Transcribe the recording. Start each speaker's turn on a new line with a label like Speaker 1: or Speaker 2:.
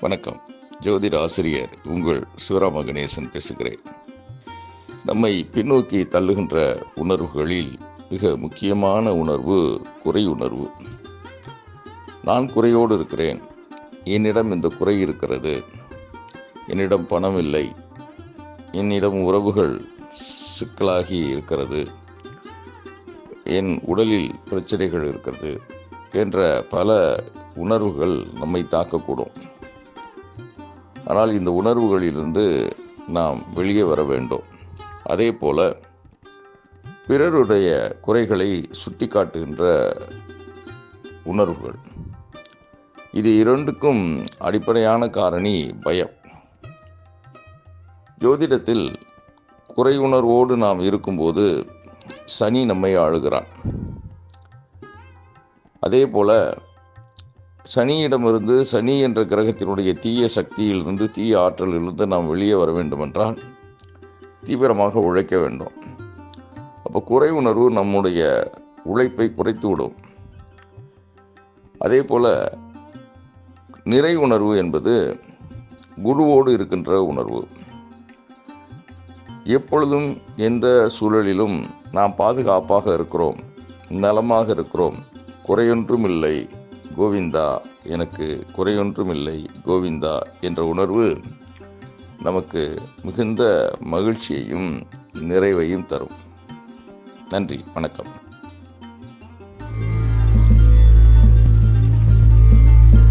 Speaker 1: வணக்கம். ஜோதிட ஆசிரியர் உங்கள் சிவராம கணேசன் பேசுகிறேன். நம்மை பின்னோக்கி தள்ளுகின்ற உணர்வுகளில் மிக முக்கியமான உணர்வு குறை உணர்வு. நான் குறையோடு இருக்கிறேன். என்னிடம் இந்த குறை இருக்கிறது. என்னிடம் பணம் இல்லை. என்னிடம் உறவுகள் சிக்கலாகி இருக்கிறது. என் உடலில் பிரச்சனைகள் இருக்கிறது என்ற பல உணர்வுகள் நம்மை தாக்கக்கூடும். ஆனால் இந்த உணர்வுகளிலிருந்து நாம் வெளியே வர வேண்டும். அதே போல பிறருடைய குறைகளை சுட்டி காட்டுகின்ற உணர்வுகள். இது இரண்டுக்கும் அடிப்படையான காரணி பயம். ஜோதிடத்தில் குறை உணர்வோடு நாம் இருக்கும்போது சனி நம்மை ஆளுகிறான். அதே போல சனியிடமிருந்து சனி என்ற கிரகத்தினுடைய தீய சக்தியிலிருந்து தீய ஆற்றலிலிருந்து நாம் வெளியே வர வேண்டுமென்றால் தீவிரமாக உழைக்க வேண்டும். அப்போ குறை உணர்வு நம்முடைய உழைப்பை குறைத்து விடும். அதே போல் நிறை உணர்வு என்பது குருவோடு இருக்கின்ற உணர்வு. எப்பொழுதும் எந்த சூழலிலும் நாம் பாதுகாப்பாக இருக்கிறோம் நலமாக இருக்கிறோம் குறையொன்றும் இல்லை கோவிந்தா எனக்கு குறையொன்றுமில்லை. கோவிந்தா என்ற உணர்வு நமக்கு மிகுந்த மகிழ்ச்சியையும் நிறைவையும் தரும். நன்றி வணக்கம்.